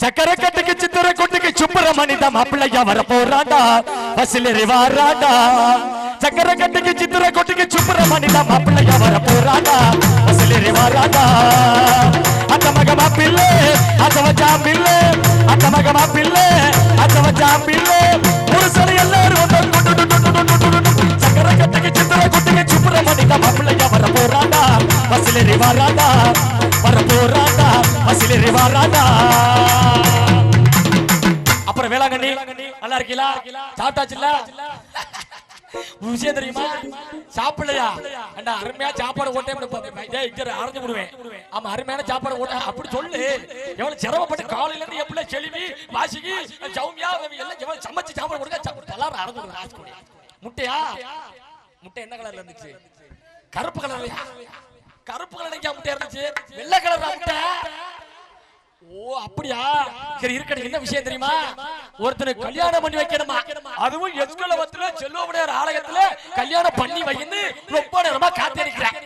சக்கர கட்டுக்கு சித்திர கொட்டுக்கு சுப்பிரமணி தான் மாப்பிள்ளையா வர போறாண்டா பசிலரி வாராண்டா? சக்கர கட்டுக்கு சித்திர கொட்டுக்கு சுப்பிரமணி தான் மாப்பிள்ளையா வர போறாண்டா பசிலரி வாராண்டா? அந்த மக மாப்பிள்ளை அந்த வச்சா பிள்ளை அந்த மக மாப்பிள்ளை அந்த வச்சா பிள்ளை புருஷனை எல்லாரும் ஒன்று கொண்டு கொண்டு சக்கர கட்டுக்கு சித்திர கொட்டுக்கு சுப்பிரமணி தான் மாப்பிள்ளையா வர போறாண்டா பசிலரி வாராண்டா வர போறாண்டா பசிலரி வாராண்டா அப்புறம் வேளாங்கண்ணி நல்லா இருக்கீங்களா? சாப்பிட்டாச்சுல்ல? விஷயம் தெரியுமா? சாப்பிடலையா? அண்ணா அருமையா சாப்பாடு ஓட்டே அரைஞ்சு விடுவேன் ஆமா அருமையான சாப்பாடு ஓட்ட அப்படி சொல்லு. எவ்வளவு சிரமப்பட்டு காலையில இருந்து எப்படி செழுவி வாசிக்கு சௌமியா எல்லாம் எவ்வளவு சமைச்சு சாப்பாடு கொடுக்க எல்லாரும் அரைஞ்சு விடுவேன் முட்டையா? முட்டை என்ன கலர்ல இருந்துச்சு? கருப்பு கலர்லயா கருப்பு கலர் முட்டை இருந்துச்சு. வெள்ளை கலர் முட்டை. ஓ அப்படியா? சரி இருக்கட்டும் என்ன விஷயம் தெரியுமா? ஒருத்தனுக்கு கல்யாணம் பண்ணி வைக்கணுமா? அதுவும் எஸ்கலவத்துல செல்வமுடையார் ஆலயத்துல கல்யாணம் பண்ணி வைன்னு ரொம்ப நேரமா காத்திருக்கிறேன்.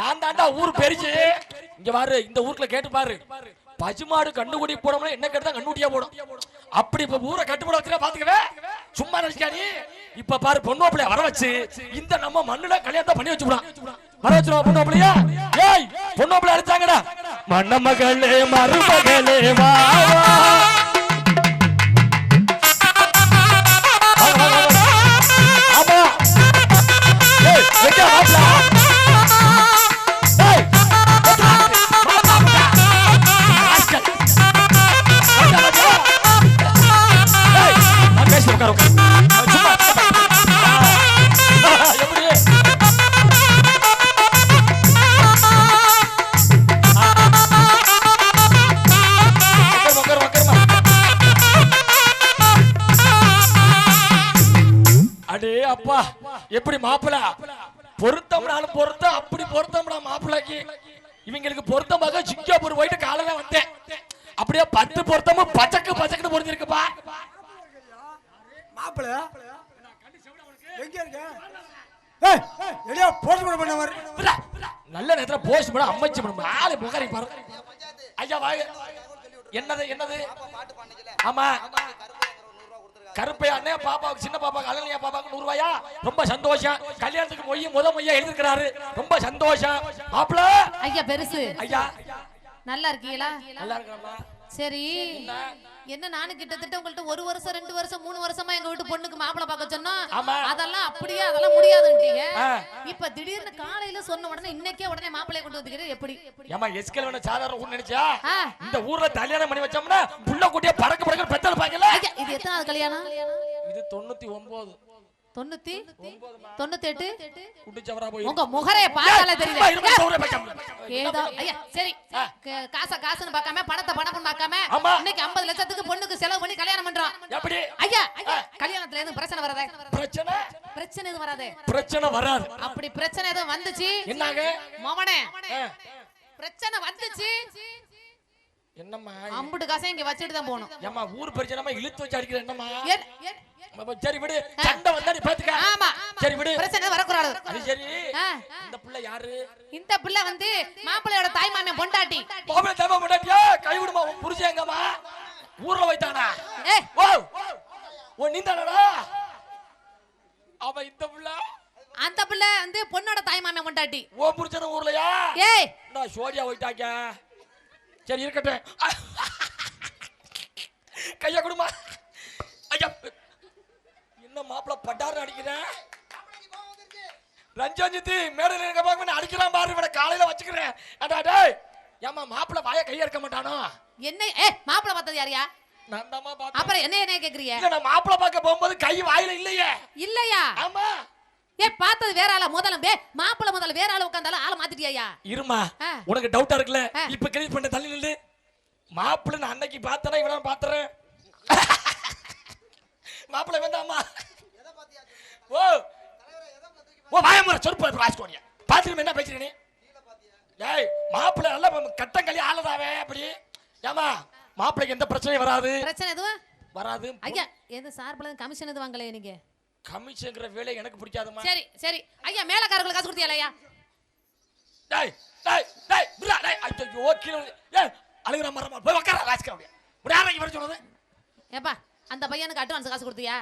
நான் தாண்டா ஊர் பெருசு. இங்க பாரு இந்த ஊருக்குள்ள கேட்டு பாரு. பசுமாடு கண்டுகுடி போடணும் என்ன கேட்டு கண்ணுட்டியா போடும். அப்படி இப்ப ஊரை கட்டுப்பட வச்சுக்க பாத்துக்கவே சும்மா நினைச்சாடி இப்ப பாரு பொண்ணோப்பிளைய வர வச்சு இந்த நம்ம மண்ணுல கல்யாணத்தை பண்ணி வச்சுக்கலாம். வச்சிருவோம் பொண்ணோப்பிளையா ஏய் பொண்ணோப்பிளைய அழைச்சாங்கடா மணமகளே மருமகளே வா. ஆமா. ஏய், எங்க மாப்பிள? ஆமா. கருப்பையா அண்ணே பாப்பாவுக்கு சின்ன பாப்பாக்கு அழனியா பாப்பாக்கு நூறு ரூபாயா ரொம்ப சந்தோஷம். கல்யாணத்துக்கு மொய் முத மொய்யா எழுதிருக்கிறாரு ரொம்ப சந்தோஷம். மாப்பிள ஐயா பெருசு. ஐயா. நல்லா இருக்கீங்களா? நல்லா இருக்கிறாமா சரி. என்ன நானும் கிட்டத்தட்ட உங்கள்ட்ட ஒரு வருஷம் ரெண்டு வருஷம் மூணு வருஷமா எங்க வீட்டு பொண்ணுக்கு மாப்பிளை பார்க்க சொன்னோம். ஆமா. அதெல்லாம் அப்படியே அதெல்லாம் முடியாதுன்றீங்க. இப்ப திடீர்னு காலையில சொன்ன உடனே இன்னைக்கே உடனே மாப்பிளைய கொண்டு வந்துக்கிறீங்க எப்படி? ஏமா எஸ்கல் வேணா சாதாரண ஊர் நினைச்சா. இந்த ஊர்ல கல்யாணம் பண்ணி வச்சோம்னா புள்ள குட்டிய பறக்க பறக்க பெத்தல் பாக்கல இது எத்தனாவது கல்யாணம்? இது தொண்ணூத்தி ஒன்பது தொண்ணூத்தி தொண்ணூத்தி எட்டு குட்டிச்சவரா போய் உங்க முகரைய பார்த்தாலே தெரியுது ஐயா சரி. காசை காசுன்னு பார்க்காம பணத்தை பணம்னு பார்க்காம. இன்னைக்கு 50 லட்சத்துக்கு பொண்ணுக்கு செலவு பண்ணி கல்யாணம் பண்றோம் எப்படி? ஐயா ஐயா கல்யாணத்துல எதுவும் பிரச்சனை வராதே? பிரச்சனை பிரச்சனை? எதுவும் வராதே? பிரச்சனை வராது. அப்படி பிரச்சனை எதுவும் வந்துச்சு? என்னாங்க? மவனே. பிரச்சனை வந்துச்சு? என்னம்மா? அம்புட்டு காசை இங்க வச்சுட்டு தான் போகணும். ஏம்மா ஊர் பிரச்சனை இழுத்து வச்சு அடிக்கிற என்னம்மா சரி விடு சண்டை வந்தா நீ பாத்துக்க. ஆமா சரி விடு. பிரச்சனை வரக்கூடாது. அது சரி. இந்த புள்ள யாரு? இந்த பிள்ளை வந்து மாப்பிள்ளையோட தாய் மாமன் பொண்டாட்டி. பாபல தேவ முன்னாடியா கை விடுமா உன் புருஷன் எங்கம்மா? ஊர்ல வைத்தானா ஓ ஓ நீ தானடா அவ இந்த புள்ள? அந்த பிள்ளை வந்து பொண்ணோட தாய் மாமன் பொண்டாட்டி. ஓ புருஷன் ஊர்லயா? ஏய். நான் சோடியா போயிட்டாங்க சரி இருக்கட்டும். கையா கொடுமா. ஐயா என்ன மாப்பிள பட்டாரு அடிக்கிறேன்? ரஞ்சாஞ்சித்தி மேடையில் இருக்க பார்க்க அடிக்கலாம் பாரு இவனை காலையில வச்சுக்கிறேன். அடா டேய் ஏமா மாப்பிள வாய கைய இருக்க மாட்டானோ? என்ன ஏ மாப்பிள்ளை பார்த்தது யாரியா நான் பார்த்தேன். அப்புறம் என்ன என்ன கேக்குறீங்க? நான் மாப்பிள பார்க்க போகும்போது கை வாயில இல்லையே. இல்லையா? ஆமா. ஏ பார்த்தது வேற ஆளா? முதல்ல வே மாப்பிள்ளை முதல்ல வேற ஆளு உட்காந்தாலும் ஆளை மாத்திட்டியா இருமா. உனக்கு டவுட்டா இருக்குல்ல. இப்ப கிளியர் பண்ண தள்ளி நில்லு. மாப்பிள்ளை நான் அன்னைக்கு பார்த்தனா இவன பாத்துறேன். மாப்பிள்ளை வேண்டாமா? ஓ. ஓ வாயமுறை சொருப்பு ராஜ்கோடியா பாத்துட்டு என்ன பேசுறீங்க நீ? ஏய் மாப்பிள்ளை நல்லா கட்டம் கல்வி ஆளதாவே அப்படி. ஏமா மாப்பிள்ளைக்கு எந்த பிரச்சனையும் வராது. பிரச்சனை எதுவும் வராது. ஐயா எது சார்பில் கமிஷன் எதுவும் வாங்கலையா நீங்க? கமிஷங்கிற வேலை எனக்கு பிடிக்காதுமா சரி சரி. ஐயா மேலக்காரங்களுக்கு காசு கொடுத்தியா டேய் டேய் டேய் விட்றா டேய். ஐயோ கீழ. ஏய் அழுகுற மரமா? போய் உட்கார ராஜ்கா அப்படியே. யாரை வர சொன்னது. ஏப்பா அந்த பையனுக்கு அட்வான்ஸ் காசு கொடுத்தியா?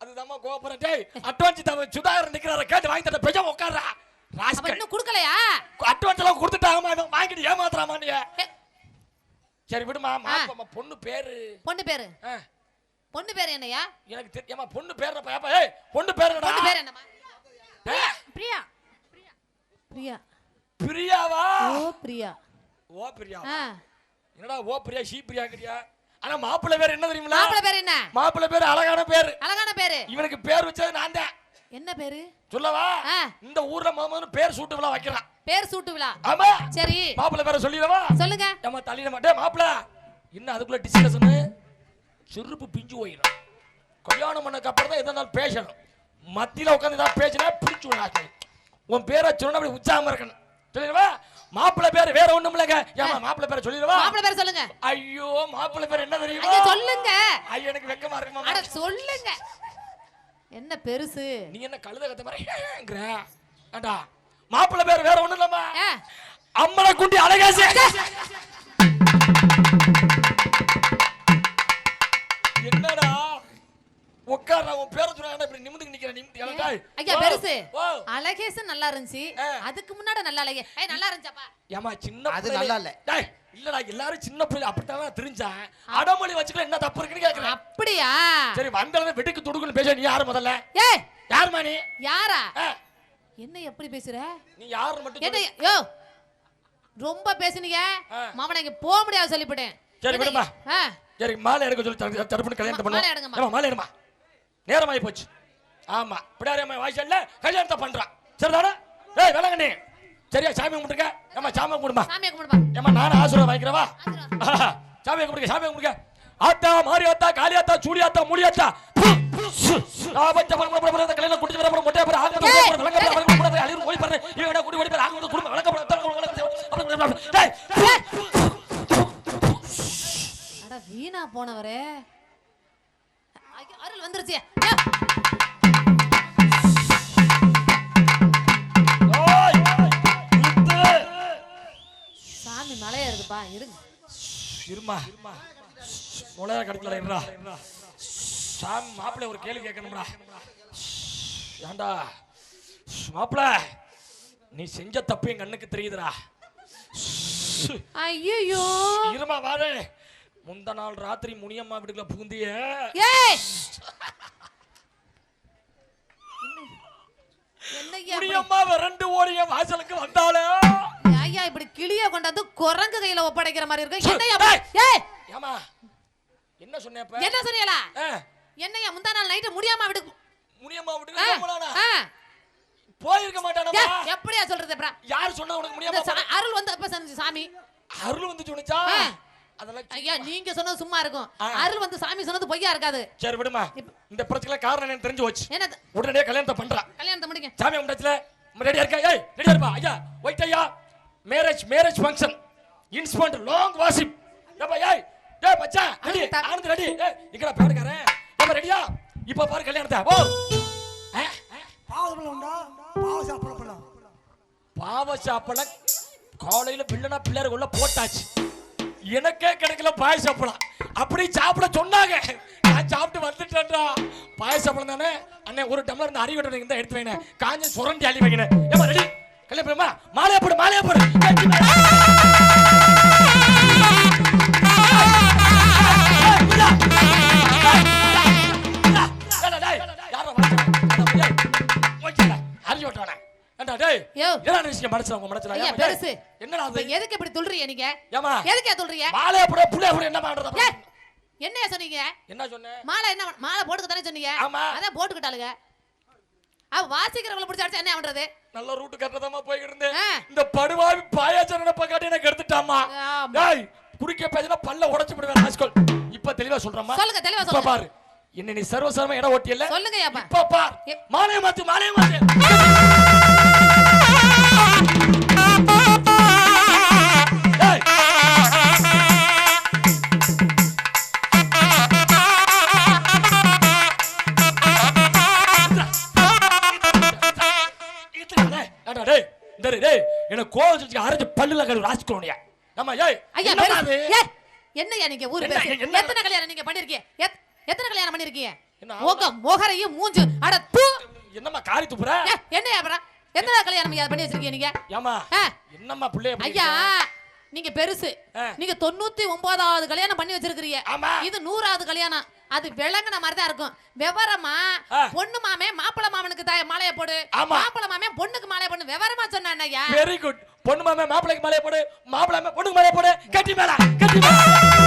அதுதாம்மா கோபுரம் டேய் அட்வான்ஸ் தவ சுதாகர் நிக்கிறார கேட்டு வாங்கி பெஜம் உட்கார்றா அவன் ராஸ்கல் இன்னும் கொடுக்கலையா? அட்வான்ஸ் எல்லாம் கொடுத்துட்டாங்கம்மா இவன் வாங்கிட்டு ஏமாத்துறாமா நீ. சரி விடுமா பொண்ணு பேரு. பொண்ணு பேரு. ஆ, பொண்ணு பேரு என்னையா? எனக்கு தெரியாம பொண்ணு பேர் ஏப்பா ஏய் பொண்ணு பேர் என்னடா? பொண்ணு பேரு என்னம்மா? ஏ, பிரியா. பிரியா. பிரியாவா? ஓ பிரியா. ஓ பிரியா. என்னடா ஓ பிரியா ஷீ பிரியா கிரியா ஆனா மாப்பிள்ளை பேர் என்ன தெரியுங்களா? மாப்பிள்ளை பேரு என்ன? மாப்பிள்ளை பேர் அழகான பேரு. அழகான பேரு. இவனுக்கு பேர் வச்சது நான் தான். என்ன பேரு? சொல்லவா? ஆ. இந்த ஊர்ல முத முதல்ல பேர் சூட்டு விழா வைக்கிறான். பேர் சூட்டு விழா. ஆமா. சரி. மாப்பிள்ளை பேரை சொல்லிடவா? சொல்லுங்க. ஏமா தள்ளிட மாட்டேன் மாப்பிள்ள. இன்னும் அதுக்குள்ள டிஸ்கஷனு செருப்பு பிஞ்சு போயிடும். கல்யாணம் பண்ணக்கு அப்புறம் தான் எதனாலும் பேசணும். மத்தியில உட்காந்து ஏதாவது பேசினா பிடிச்சு விடாது. உன் பேரை சொன்ன அப்படி உற்சாகமா இருக்கணும். சொல்லிடுவா மாப்பிள்ளை பேர் வேற ஒண்ணும் இல்லைங்க. ஏமா மாப்பிள்ளை பேரை சொல்லிடுவா? மாப்பிள்ளை பேர் சொல்லுங்க. ஐயோ மாப்பிள்ளை பேர் என்ன தெரியுமா? சொல்லுங்க. ஐயோ எனக்கு வெக்கமா இருக்குமா அட சொல்லுங்க. என்ன பெருசு? நீ என்ன கழுத கத்த மாதிரிங்கிற ஏண்டா? மாப்பிள்ளை பேர் வேற ஒண்ணும் இல்லம்மா. அம்மனை குண்டி அழகாசி உட்கார உன் பேர சொன்னா இப்படி நிமிந்து நிக்கிற நிமிந்து? ஐயா ஓ, பெருசு. அழகேசன் நல்லா இருந்துச்சு. அதுக்கு முன்னாடி நல்லா இல்லையே ஏய் நல்லா இருந்துச்சாப்பா? ஏமா சின்ன அது நல்லா இல்ல. டேய் இல்லடா எல்லாரும் சின்ன பிள்ளை அப்படித்தான் தெரிஞ்சேன். அடமொழி வச்சுக்கல என்ன தப்பு இருக்குன்னு கேக்குறேன். அப்படியா? சரி வந்தவங்க வெட்டுக்கு துடுக்குன்னு பேச நீ யாரு முதல்ல? ஏய். யாருமா நீ? யாரா? என்ன எப்படி பேசுற? நீ யாருன்னு மட்டும் என்ன சொல்லு. யோ ரொம்ப பேசுனீங்க. மாமனா இங்க போக முடியாது சொல்லிவிட்டேன். சரி, விடுமா. சரி மாலை எடுக்க சொல்லி தரு- தருப்புன்னு கல்யாணத்தை மா- பண்ணு மாலை எடுங்கம்மா. மாலை எடுமா நேரமாயி போச்சு. ஆமா பிடாரி அம்மா வாய்ச்சல்ல கல்யாணத்தை பண்றான். சரிதானே? ஏய் வேளாங்கண்ணி. சரியா சாமி கும்பிட்டுருக்க? ஏமா சாமி கும்பிடுமா? சாமியை கும்பிடுப்பா ஏமா நானும் ஆசீர்வாதம் வாங்கிக்கிறவா? சாமி கும்பிடுங்க சாமி கும்பிடுங்க. ஆத்தா மாரி ஆத்தா காளி ஆத்தா சூடி ஆத்தா மூடி ஆத்தா வீணா போனவரே. அருள் வந்துருச்சு. சாமி மலையா இருக்குப்பா இருங்க. இருமா. நுழைய கடத்துல இருடா சாமி மாப்பிள்ளை ஒரு கேள்வி கேட்கணும்டா. ஏண்டா? மாப்பிள்ளை நீ செஞ்ச தப்பு என் கண்ணுக்கு தெரியுதுடா. ஐயோ இருமா வாரு முந்த நாள் ராத்திரி முனியம்மா வீட்டுக்குள்ள இப்படி- முனியம்மா ரெண்டு ஓடிய வாசலுக்கு வந்தாளே. ஐயா இப்படி கிளிய கொண்டாந்து குரங்கு கையில ஒப்படைக்கிற மாதிரி இருக்கு. டேய். ஏய்! ஏமா என்ன சொன்ன இப்ப? என்ன சொன்னீங்களா? ஆ, என்னய்யா முந்தா நாள் நைட்டு முடியாம விடு முனியம்மா ஆ, வீட்டுக்கு போலானா ஆ. போயிருக்க ஏ, மாட்டானமா எப்படியா சொல்றது யார் சொன்னது உனக்கு சா- அருள் வந்து அப்ப சாமி? அருள் வந்து சொன்னிச்சா. அதெல்லாம் ஐயா நீங்க சொன்னது சும்மா இருக்கும். அருள் வந்து சாமி சொன்னது பொய்யா இருக்காது. சரி விடுமா. இந்த பிரச்சனை காரணம் என்னன்னு தெரிஞ்சு போச்சு என்னது? உடனே கல்யாணத்தை பண்றா. கல்யாணத்தை முடிங்க. சாமி உண்டாச்சுல ரெடியா இருக்கா? ஏய் ரெடியா இருப்பா? ஐயா ஒயிட் ஐயா. மேரேஜ் மேரேஜ் ஃபங்க்ஷன் இன்ஸ்பண்ட் லாங் வாசிப் ஏப்பா ஏய் ஏய் மச்சான் ரெடி ஆனந்த் ரெடி ஏய் இங்கடா பேருக்காரன் ஏப்பா ரெடியா இப்ப பாரு கல்யாணத்தை. ஓ. பாவம் உண்டா? பாவ சாப்பிட பண்ணலாம் பாவ சாப்பிட காலையில பிள்ளனா பிள்ளைகளுக்குள்ள போட்டாச்சு. எனக்கே கிடைக்கல பாய அப்படி சாப்பிட சொன்னாங்க. நான் சாப்பிட்டு வந்துட்டேன்டா. பாய தானே? அண்ணே ஒரு டம்ளர் இந்த அறிவு இருந்தா எடுத்து வைங்க. காஞ்சி சுரண்டி அள்ளி வைங்க ஏமா ரெடி? கல்யாணம் மாலையா போடு மாலையா போடு. ஏண்டா, டேய், யோ. என்னடா நினைச்சீங்க மனசுல உங்க மனசுல? ஐயா ஏம்மா, பெருசு என்னடா அது? எதுக்கு இப்படி துள்றீங்க நீங்க ஏம்மா, எதுக்கே துள்றீங்க போடு, புள்ளையா போடு, என்ன பண்றது ஏய்? என்னையா சொன்னீங்க என்ன சொன்னேன் மாலை என்ன மாலை போட்டுக்க தானே சொன்னீங்க ஆமா. அதான் போட்டுக்கிட்டாளுங்க அவ வாசிக்கிறவங்கள பிடிச்ச அடிச்சா என்ன பண்றது நல்ல ரூட்டு கட்டதாமா போய்கிட்டு இருந்தேன். இந்த படுவாவி பாயாச்ச நினைப்ப காட்டி எனக்கு எடுத்துட்டாமா. டேய் குடிக்க பேசினா பல்ல உடைச்சு விடுவேன் இப்ப தெளிவா சொல்றேம்மா சொல்லுங்க, தெளிவா சொல்லுங்க. பாரு என்ன நீ சர்வசரமா இடம் ஓட்டியல்ல? சொல்லுங்க ஏப்பா இப்ப பார். மாலைய மாத்து மாலைய மாத்து. எனக்கு கோவம் அரைச்சு பல்லுல கழுவு, ராசிக்கோணியா. நம்ம, ஏய், ஐயா என்னய்யா நீங்க ஊரு? எத்தனை கல்யாணம் நீங்க பண்ணிருக்கீங்க? எத்தனை கல்யாணம் பண்ணிருக்கீங்க? என்ன, முக முகரையும் மூஞ்சு அட தூ! என்னம்மா காரி துப்புற? ஏ, என்னய்யா அப்புறம் எத்தனை கல்யாணம் ஐயா பண்ணி வச்சிருக்கீங்க நீங்க? ஏமா என்னம்மா புள்ளைய ஐயா? நீங்க பெருசு. நீங்க தொண்ணூத்தி ஒன்பதாவது கல்யாணம் பண்ணி வச்சிருக்கீங்க ஆமா. இது நூறாவது கல்யாணம். அது விளங்குன மாதிரி தான் இருக்கும். விவரமா. பொண்ணு மாமே மாப்பிள மாமனுக்கு த- மாலையை போடு. மாப்பிள மாமே பொண்ணுக்கு மாலையை போடு விவரமா சொன்னான் ஐயா? வெரி குட் பொண்ணு மாமே மாப்பிளைக்கு மேலே போடு. மாப்பிளை மே- பொண்ணுக்கு மேலே போடு. கட்டி மேல கட்டி மேல.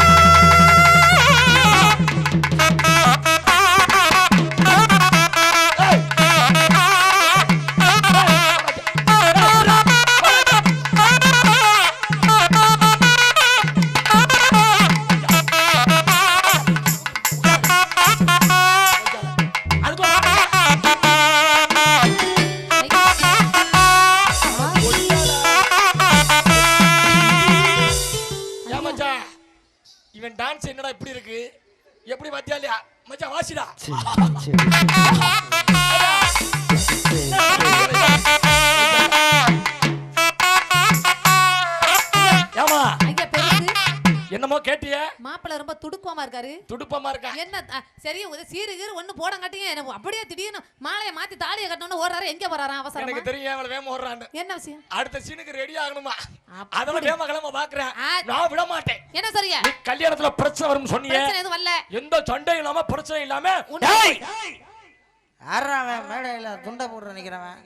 என்னமோ கேட்டிய? மாப்பிள ரொம்ப துடுக்கமா இருக்காரு? துடுப்பமா இருக்கா? என்ன சரி ஒரு சீரு கீரு ஒண்ணு போடங்காட்டியும் எனக்கு அப்படியே திடீர்னு மாலையை மாத்தி தாலியை கட்டணும்னு ஓடுறாரு எங்க போறாராம் அவசரமா? எனக்கு தெரியும் அவளை வேகமா ஓடுறான்னு. என்ன விஷயம்? அடுத்த சீனுக்கு ரெடி ஆகணுமா. அதெல்லாம் வேகமா கிளம்ப பாக்குறேன். நான் விட மாட்டேன். என்ன சரியா? நீ கல்யாணத்துல பிரச்சனை வரும்னு சொன்னீங்க பிரச்சனை எதுவும் வரல. எந்த சண்டையும் இல்லாம பிரச்சனை இல்லாம உன்னை- ஏய்! யாரா அவன் மேடையில துண்டை போட்டு நிக்கிறவன்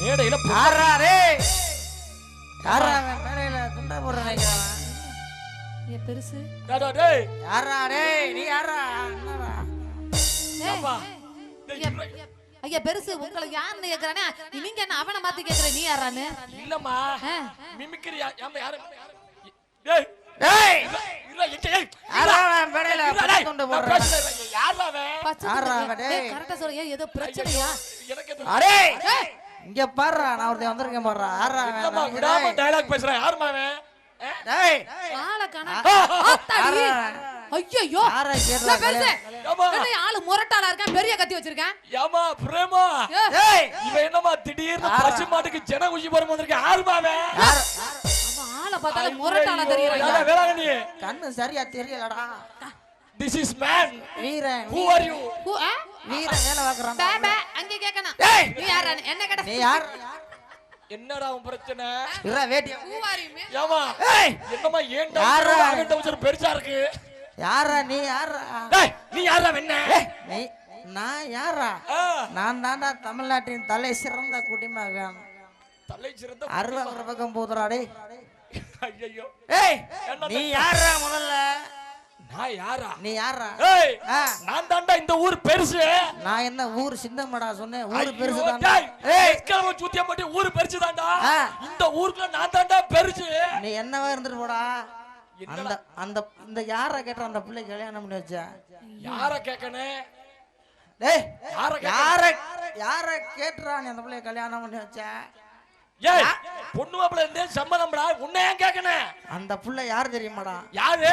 மேடையில பு- யாரா ரே யாரா அவன் மேடையில துண்டை போட்டு நிக்கிறவன் ஏன் பெருசு? டேய், டேய். நீ யாரா? அப்பா. ஐயா, பெருசு உங்களை யாருன்னு கேக்குறானே? நீங்க என்ன அவனை மாத்தி கேக்குற? நீ யாரான்னு? இல்லம்மா. மிமிக்ரி யாம யாரு? டேய் டேய் இல்ல எங்க ஏய் யாரா அவன் யாரா அவன், டேய்? சொல்ற ஏதோ பிரச்சனையா? எனக்கு அடே! இங்க பாருடா நான் ஒருத்தன் வந்திருக்கேன் பாருடா. யாரா இல்லம்மா, அவன் விடாம டேய். டயலாக் பேசுறேன் யாரும்மா அவன்? ஐயோ ஆளு முரட்டாளா இருக்கான் பெரிய கத்தி வச்சிருக்கேன் ஏம்மா, பிரேமா. இவன் என்னம்மா திடீர்னு யாரா? பசு மாட்டுக்கு ஜன போற ஆளை பார்த்தாலும் முரட்டாளா தெரியறான் வேளாங்கண்ணி கண்ணு சரியா தெரியலடா. This is man Veeran who are you who? Veeran வேலை பார்க்கறான் அங்க. நீ என்ன கேட்ட? நீ யார்? என்னடா உன் பிரச்சனை? இறா வேட்டி? ஏமா ஏய்! என்னம்மா ஏன் யாரா? டவுசர் பெருசா இருக்கு. யாரா நீ? யாரா டேய் நீ யாரா வெண்ண ஏய், நீ நான் யாரா நான் தான்டா தமிழ்நாட்டின் தலை சிறந்த குடிமகன். தலை சிறந்த அறுபது பக்கம் போதுடா டேய் ஐயோ ஏய் என்ன நீ யாரா முதல்ல? நான் யாரா? நீ யாரா ஏய் நான் தான்டா இந்த ஊர் பெருசு. நான் என்ன ஊர் சின்னமடா சொன்னேன்? ஊர் பெருசு தான் ஏய். எஸ்கலம சூத்தியா மட்டும் ஊர் பெருசு தான்டா ஆ. இந்த ஊருக்குள்ள நான் தான்டா பெருசு. நீ என்னவா இருந்துட்டு போடா? அந்த அந்த இந்த யாரை கேட்ட அந்த பிள்ளை கல்யாணம் பண்ணி வச்ச? யார கேக்கனே டேய் யாரை? யார யார கேட்டுறா நீ அந்த பிள்ளைய கல்யாணம் பண்ணி வச்ச? ஏய் பொண்ணு மாப்பிள்ள இருந்தே சம்மதம்டா. உன்னை ஏன் கேக்கனே அந்த புள்ள யார் தெரியுமாடா? யாரு?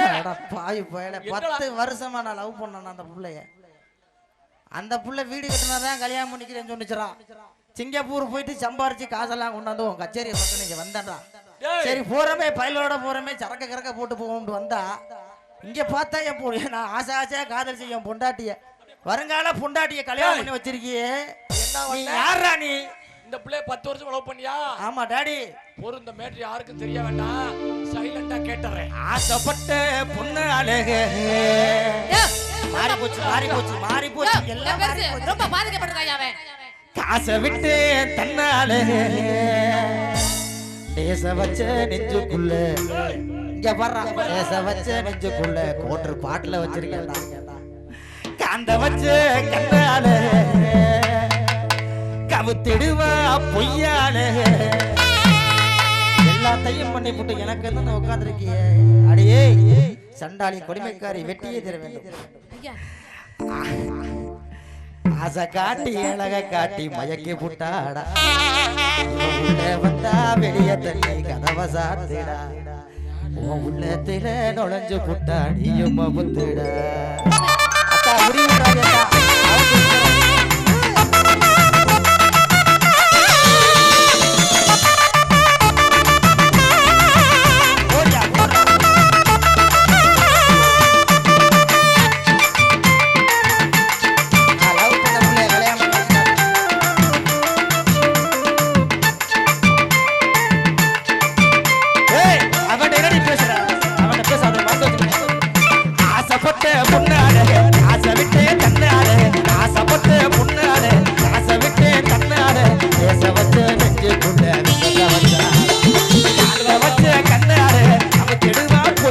பாவி போயல? பத்து வருஷமா நான் லவ் பண்ணேன் அந்த புள்ளைய. அந்த புள்ள வீடு கட்டினாதான் கல்யாணம் பண்ணிக்கிறேன்னு சொன்னிச்சுடா. சிங்கப்பூர் போயிட்டு சம்பாரிச்சு காசெல்லாம் கொண்டாந்து உன் கச்சேரி பக்கம் நீங்க வந்தடா ஏய். சரி போறமே பயிலோட போறமே சரக்க கறக்க போட்டு போவோம்னு வந்தா இங்க பார்த்தா என் பொ- நான் ஆசை ஆசையா காதலிச்சு என் பொண்டாட்டிய. வருங்கால பொண்டாட்டிய கல்யாணம் பண்ணி வச்சிருக்கியே. பண்ண? யாரா நீ? இந்த பிள்ளைய பத்து வருஷம் லவ் பண்ணியா? ஆமா டாடி. ஒரு இந்த மேட்ரு யாருக்கும் தெரிய வேண்டாம். சைலண்டா கேட்டுறேன். ஆசைப்பட்ட பொண்ணு அழகு. மாறி போச்சு மாறி போச்சு மாறி போச்சு. எல்லாம் மாறி போச்சு. ரொம்ப பாதிக்கப்பட்டிருக்கான் அவன். காசை விட்டு தன்னால நேச வச்ச நெஞ்சுக்குள்ள. இங்க வர்றா. நேச வச்ச நெஞ்சுக்குள்ள கோட்டர் பாட்டுல வச்சிருக்கேன்டா. காந்த வச்ச கண்ணால. கவுத்திடுவா பொய்யால எல்லாத்தையும் பண்ணி போட்டு எனக்கு என்ன உட்காந்துருக்கிய அடியே சண்டாளி கொடுமைக்காரி வெட்டியே தர வேண்டும். ஆசை காட்டி அழக காட்டி மயக்கி புட்டாடா. வந்தா வெளிய தள்ளி கதவை சாத்திடா. உன் உள்ளத்தில நுழைஞ்சு புட்டா நீயும் புத்துடா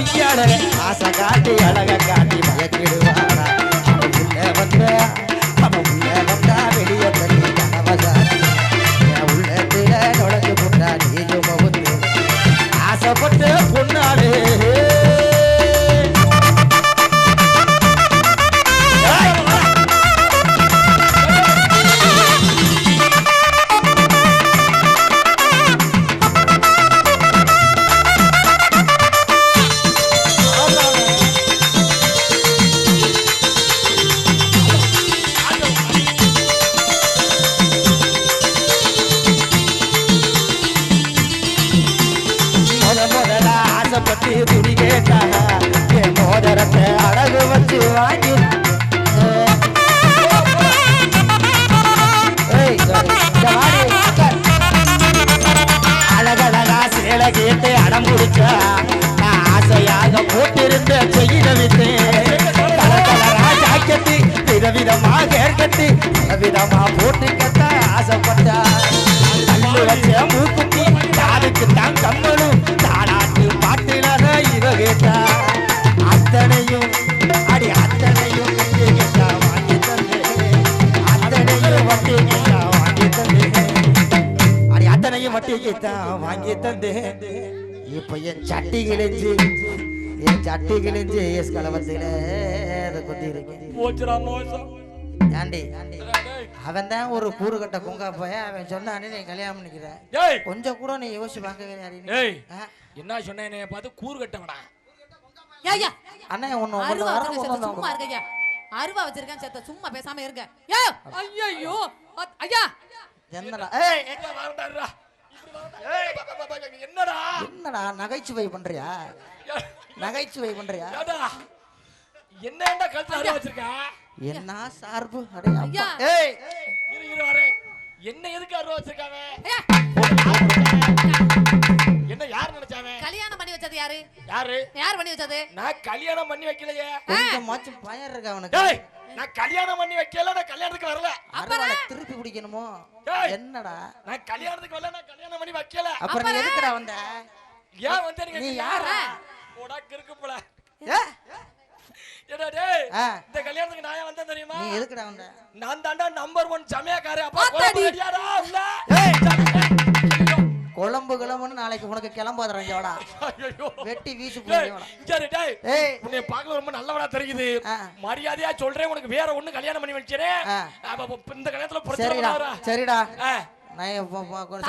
கெடுவா ஆசை காட்டி அழக காட்டி மயக்கிடுவாரா விதவிதமா கேர்கட்டு விதமா போட்டுக்கத்த ஆசைப்பட்டா. கல்லு வச்ச மூக்குத்தி காதுக்கு தான் கம்மலும் தாளாட்டு பாட்டுல இவ கேட்டா. அத்தனையும் அடி அத்தனையும் கேட்டா வாங்கி தந்தேன் அத்தனையும் வட்டி கேட்டா வாங்கி தந்தேன் அடி அத்தனையும் வட்டிக்கு தான் வாங்கி தந்தேன் இப்ப என் சட்டி கிழிஞ்சு என் சட்டி கிழிஞ்சு எஸ் கலவத்தில அதை கொத்தி இருக்கேன் போச்சுடா மோசம் ஏண்டி? டேய், அவன் தான் ஒரு கூறு கட்ட குங்கா போய் அவன் சொன்னானே நீ கல்யாணம் பண்ணிக்கிற. கொஞ்சம் கூட நீ யோசிச்சு ஆ? என்ன சொன்னேன் பார்த்து கூறு கட்டவனா செத்த, ஒண்ணு சும்மா இருங்க ஐயா. அருவா வச்சிருக்கேன் செத்த, சும்மா பேசாம இருங்க ஏ, ஐயையோ, அத்- ஐயா! என்னடா? என்னடா? என்னடா நகைச்சுவை பண்றியா? நகைச்சுவை பண்றியா? ஏடா! என்னடா கழுத்துல அருவா வச்சிருக்க? என்ன சார்பு? அடே. ஐயா. ஏய் இரு இரு வரேன் என்ன எதுக்கு அருவா வச்சிருக்காங்க? என்ன யார் நினைச்சாங்க கல்யாணம் பண்ணி வச்சது யாரு? யாரு? யார் பண்ணி வச்சது? நான் கல்யாணம் பண்ணி வைக்கலையே. கொஞ்சமாச்சும் பயம் இருக்கா அவனுக்கு டேய் நான் கல்யாணம் பண்ணி வைக்கல நான் கல்யாணத்துக்கு வரல. அருவாளை திருப்பி பிடிக்கணுமோ? ஏய். என்னடா? நான் கல்யாணத்துக்கு வரல நான் கல்யாணம் பண்ணி வைக்கல. அப்புறம் நீ எதுக்குடா வந்த? ஏன் வந்து நீ யாரா? போடா கிறுக்கு போல. ஏ? ஏடா டேய் ஆ. இந்த கல்யாணத்துக்கு நான் ஏன் வந்தேன் தெரியுமா நீ எதுக்குடா வந்த நான் தாண்டா நம்பர் ஒன் சமயக்காரே அப்பா ஆத்தாடி. குழம்பு கிளம்புன்னு நாளைக்கு உனக்கு இங்கோடா ஐயோ. வெட்டி வீசு இங்க இரு, டேய். ஏய் உன்னை பார்க்க ரொம்ப நல்லவனா தெரியுது. மரியாதையா சொல்றேன் உனக்கு வேற ஒண்ணு கல்யாணம் பண்ணி வச்சிரேன் இந்த கல்யாணத்துல பிரச்சனை சரிடா? சரிடா. நான்.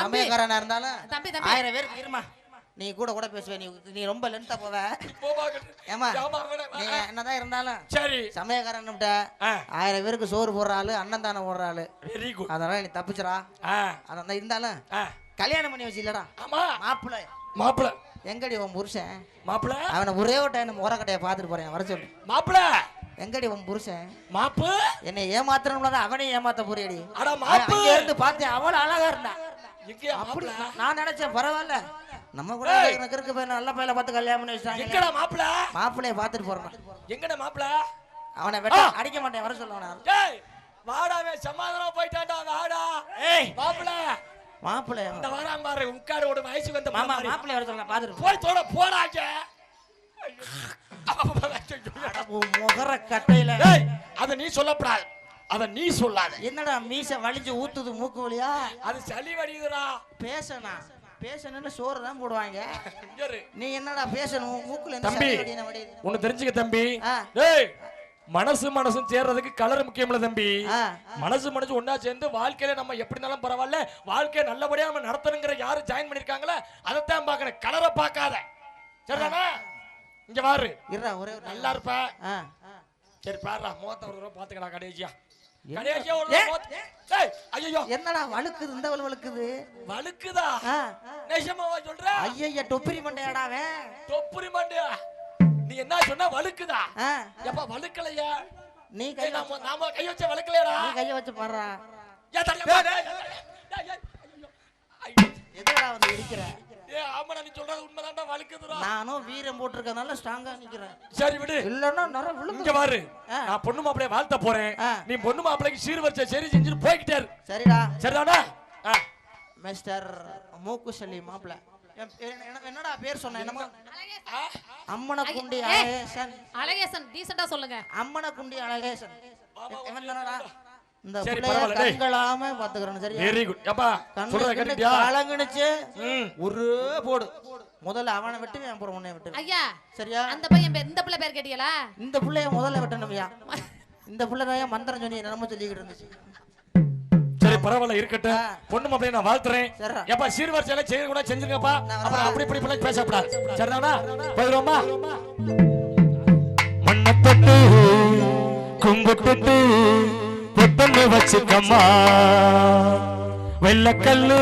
சமயக்காரனா இருந்தாலும் ஆயிரம் பேருக்கு இருமா நீ கூட கூட பேசுவ நீ நீ ரொம்ப லென்த்தா போவ. ஏமா ஆமா, அவனே. நீ ஆ, என்னதான் இருந்தாலும் சரி. சமயக்காரன்ட்ட ஆ. ஆயிரம் பேருக்கு சோறு போடுற ஆளு அண்ணன் தானே போடுற ஆளு. வெரி குட் அதனால நீ தப்பிச்சுடா. ஆ. அதான் இருந்தாலும். கல்யாணம் பண்ணி வச்சு இல்லடா ஆமா. மாப்பிள்ளை மாப்பிள. எங்கடி உன் புருஷன்? மாப்பிள? அவனை ஒரே ஒரு டைம் முறக்கட்டையை பார்த்துட்டு போறேன் வர சொல்லு. மாப்பிள. எங்கடி உன் புருஷன்? மாப்பு? என்னை ஏமாத்தணும்ல தான் அவனே ஏமாத்த போறியடி. அட மாப்பு. இருந்து பார்த்தேன் அவ்வளவு அழகா இருந்தா அப்படி நான் நினைச்சேன் பரவாயில்ல. நம்ம கூட ஏய். எனக்கு இருக்கு போய் நல்ல பையல பார்த்து கல்யாணம் பண்ணி வச்சிட்டாங்க. எங்கடா மாப்பிள? மாப்பிள்ளைய பார்த்துட்டு போறேன் எங்கடா மாப்பிள? அவனை வெட்ட. அடிக்க மாட்டேன் வர சொல்லுவான ஏய் வாடாவே சமாதானம் போயிட்டான்டா வாடா. ஏய்! மாப்பிள மாப்பிள்ளை இந்த வாராம் பாரு உட்காரு ஒரு வயசு வந்த மாமா மாதிரி. மாப்பிள்ளை வர சொல்ல பார்த்துட்டு போய் தோட போடாங்க முகர கட்டையில. அத நீ சொல்லப்படாது. அத நீ சொல்லாத. என்னடா மீச வலிஞ்சு ஊத்துது மூக்கு வழியா அது சளி வடியுதுடா. பேசனா பேசணும்னு சோறு தான் போடுவாங்க. நீ என்னடா பேசணும்? மூக்குல தம்பி. ஒன்னு தெரிஞ்சுக்க தம்பி. மனசு மனசும் சேர்றதுக்கு கலர் முக்கியம்ல தம்பி. ஆ. மனசு மனசு ஒண்ணா சேர்ந்து வாழ்க்கையில நம்ம எப்படி இருந்தாலும் பரவாயில்ல. வாழ்க்கையை நல்லபடியா நம்ம நடத்தணுங்கிற யாரு ஜாயின் பண்ணிருக்காங்களோ அதைத்தான் பார்க்கணும். கலரை பார்க்காத. சரிதானா? இங்க ஒரு நல்லா இருப்ப. சரி பாருடா மூத்த ஒரு தடவை பாத்துக்கடா கடைசியா. ஐயோ என்னடா வழுக்குது இந்த வழுக்குது? வழுக்குதா? ஆ. நிஜமாவா சொல்ற? ஐயய்ய தொப்பிரி மண்டையாடா அவன். மண்டியா? நீ என்ன சொன்ன? வழுக்குதா? எப்ப வழுக்கலையா? நீ கை நாம கை வச்ச வழுக்கலையாடா. நீ கைய வச்சு பாடுறா. ஐயோ. ஐயோ. எதுடா வந்து இடிக்கிற ஏ ஆமாடா நீ சொல்றது உண்மைதான்டா வழுக்குதுடா. நானும் வீரம் போட்டிருக்கனால ஸ்ட்ராங்கா நிக்கிறேன். சரி விடு. இல்லன்னா நர விழுந்து பாரு. நான் பொண்ணு மாப்பிளைய வாழ்த்த போறேன். ஆ. நீ பொண்ணு மாப்பிளைக்கு சீர்வரிசை சரி செஞ்சுட்டு போய்கிட்டே இரு. சரிடா. சரிதானா? ஆ. மிஸ்டர் மூக்கு சலி மாப்பிள என்னடா பேர் சொன்ன என்னமோ? ஆ. அம்மனக்குண்டி ஏய். அழகேசன். அழகேசன் டீசெண்டா சொல்லுங்க. அம்மனக்குண்டி அழகேசன். இவன் தானடா? இந்த சரி, பிள்ளைய. கண்களாம பாத்துக்கிறேன் சரியா? வெரி குட் அப்பா சொல்றத கேட்டியா கலங்குனுச்சு. ஒரு போடு. முதல்ல அவனை அப்புறம் உன்னை ஐயா சரியா? அந்த பையன் பேர் இந்த பிள்ளை பேர் கேட்டீங்களா? இந்த பிள்ளைய முதல்ல வெட்டணும்யா இந்த பிள்ளை தான் மந்திரம் சொல்லி என்னமோ சொல்லிக்கிட்டு இருந்துச்சு. சரி பரவாயில்ல இருக்கட்டும். பொண்ணு மாப்பிளைய நான் வாழ்த்துறேன். எப்பா சீர்வரிசை எல்லாம் செய்ய கூட அப்புறம் வரேன். அப்படி இப்படி இப்படி பேசக்கூடாது. சரிதானா? போயிடுவோமா மண்ணை தொட்டு கும்பிட்டுட்டு பொட்டன்னு வச்சுக்கம்மா. வெள்ளக்கல்லு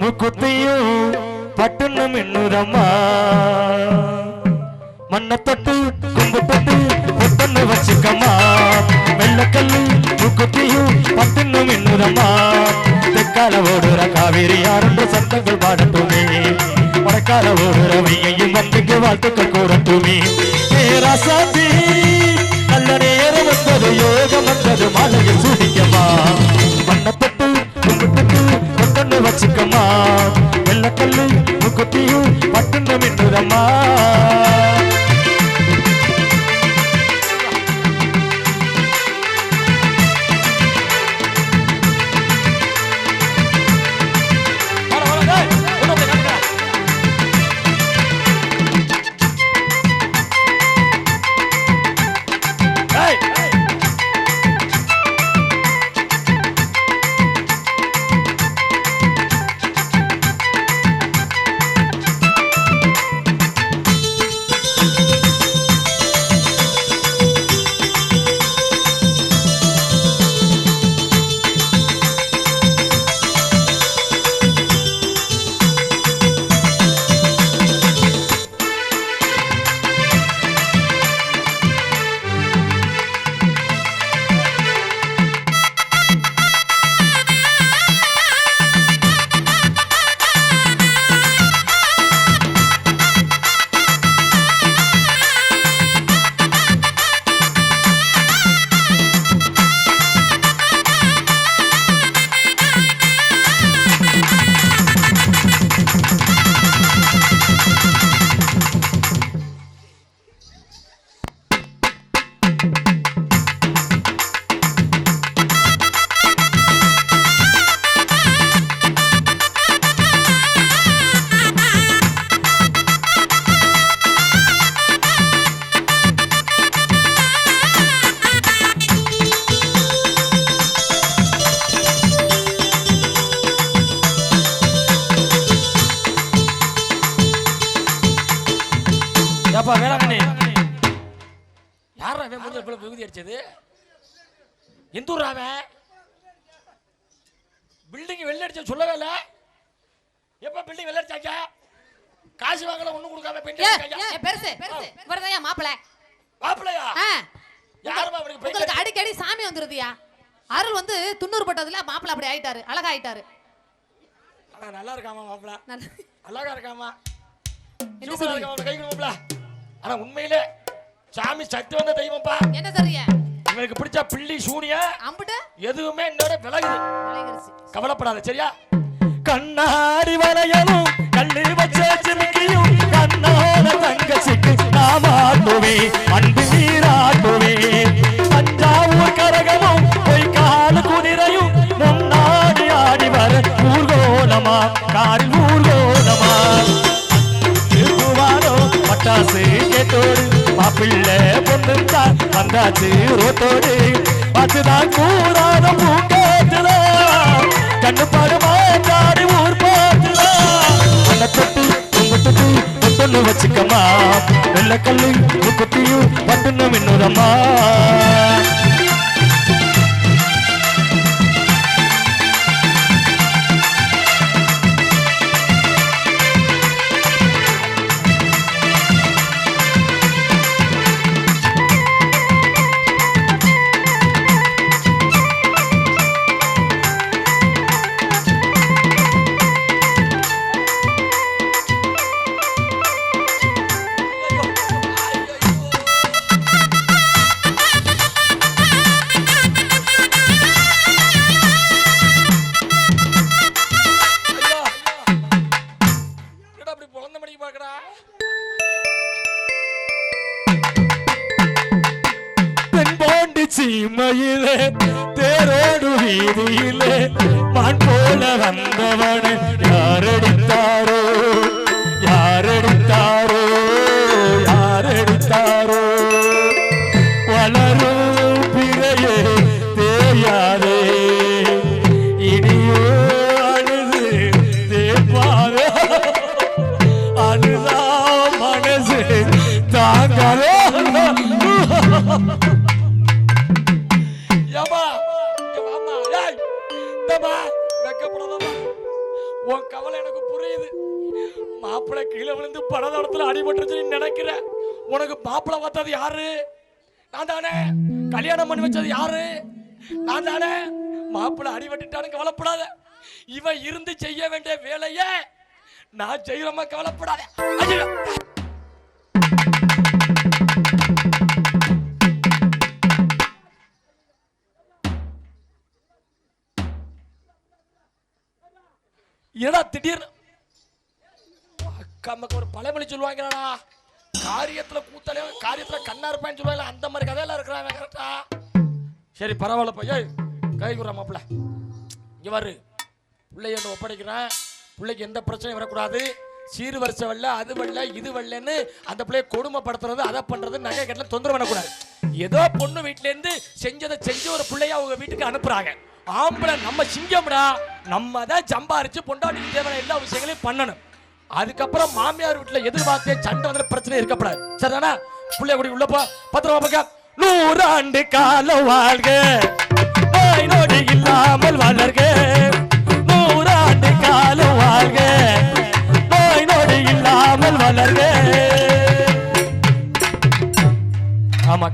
முக்குத்தியும் பட்டுன்னு மின்னுதம்மா. மண்ணை தொட்டு கும்பு தொட்டு பொட்டன்னு வச்சுக்கம்மா. வெள்ளக்கல்லு முக்குத்தியும் பட்டுன்னு மின்னுதம்மா. தெற்கால ஓடுற காவேரி யாரென்று சத்தங்கள் பாடட்டுமே. வடக்கால ஓடுற வையையும் வந்துக்கு வாழ்த்துக்கள் கூறட்டுமே. பேராசாத்தி யோகம் வந்தது அடிச்சது எந்த ஊர் அவன்? பில்டிங் வெள்ள அடிச்ச சொல்லவே இல்ல. எப்ப பில்டிங் வெள்ள அடிச்சாங்க காசு வாங்கல ஒண்ணும் கொடுக்காம ஏ, பெருசு பெருசு. இவர்தான் மாப்பிள? மாப்பிளையா? யாருமா பெயிண்ட் உங்களுக்கு அடிக்கடி சாமி வந்துருதியா? அருள் வந்து துண்ணூறு பட்டதுல மாப்பிள அப்படி ஆயிட்டாரு. அழகா ஆயிட்டாரு நல்லா இருக்காமா மாப்பிள. அழகா இருக்காமா என்ன அவனை கை கொடுப்பா ஆனா உண்மையிலே சாமி சக்தி வந்த தெய்வம்ப்பா என்ன சொல்றீங்க இவனுக்கு பிடிச்ச பிள்ளி சூனிய அம்புட்டு? எதுவுமே என்னோட விலகுது. கவலைப்படாத சரியா? கண்ணாடி வளையலும் கண்ணு வச்ச சிமிக்கியும் கண்ணோட தங்கச்சிக்கு நாமாட்டுவே அன்பு நீராட்டுவே. தஞ்சாவூர் கரகமும் பொய் கால குதிரையும் முன்னாடி ஆடி வர ஊர்கோலமா? காரில் ஊர்கோலமா? திருவாரோ பட்டாசு கேட்டோடு பிள்ளை பொண்ணுந்தா வந்தாச்சு ரோட்டோடு. பார்த்துதான் கூறாத பூங்காத்துதா கண்ணு பாரு காடி ஊர் பார்த்துதா அந்த தொட்டு கும்பிட்டுட்டு பொண்ணு வச்சுக்கம்மா. வெள்ளக்கல்லு குத்தியும் பட்டுன்னு மின்னுதம்மா. தேயாதே இனியோ அழுது தேப்பாதே அழுதா மனசு தாங்காதே ஏம்மா, இங்க வாம்மா. ஏய், இந்தாம்மா, வெட்கப்படாதம்மா. உன் கவலை எனக்கு புரியுது. மாப்பிள்ளை கீழே விழுந்து படதளத்துல அடிபட்டுருச்சு நீ நினைக்கிற. உனக்கு மாப்பிள்ளை பார்த்தது யாரு? நான் தானே. கல்யாணம் பண்ணி வச்சது யாரு? நான் தானே மாப்பிள்ளை அடிபட்டுட்டானு கவலைப்படாத. இவன் இருந்து செய்ய வேண்டிய வேலையை நான் செய்யறமா கவலைப்படாத. ஏடா என்னடா திடீர்னு? அக்காமக்கு ஒரு பழமொழி சொல்லுவாங்கடா காரியத்துல கூத்தலே காரியத்துல கண்ணா இருப்பான்னு சொல்லுவாங்க அந்த மாதிரி கதையெல்லாம் இருக்கிறாங்க கரெக்டா சரி பரவாயில்ல பையா கை குறா மாப்பிள்ள. இங்கே வரு பிள்ளைய ஒன்று ஒப்படைக்கிறேன் பிள்ளைக்கு எந்த பிரச்சனையும் வரக்கூடாது. சீர் வரிசை வரல அது வரல இது வரலன்னு அந்த பிள்ளைய கொடுமைப்படுத்துறது அதை பண்ணுறது நகை கட்டல தொந்தரவு பண்ணக்கூடாது. ஏதோ பொண்ணு வீட்டிலேருந்து செஞ்சதை செஞ்சு ஒரு பிள்ளைய அவங்க வீட்டுக்கு அனுப்புகிறாங்க ஆம்பளை நம்ம சிங்கம்டா. நம்ம தான் சம்பாரிச்சு பொண்டாட்டி தேவையான எல்லா விஷயங்களையும் பண்ணணும். அதுக்கப்புறம் மாமியார் வீட்டில் எதிர்பார்த்தே சண்டை வந்து பிரச்சனை இருக்கப்படாது சரிதானா? பிள்ளைய குடி உள்ள போ. பத்திரமா பக்கம் நூறாண்டு காலம் வாழ்க. நோய் நொடி இல்லாமல் வளர்க. நூறாண்டு காலம் வாழ்க. நோய் நொடி இல்லாமல் வளர்க.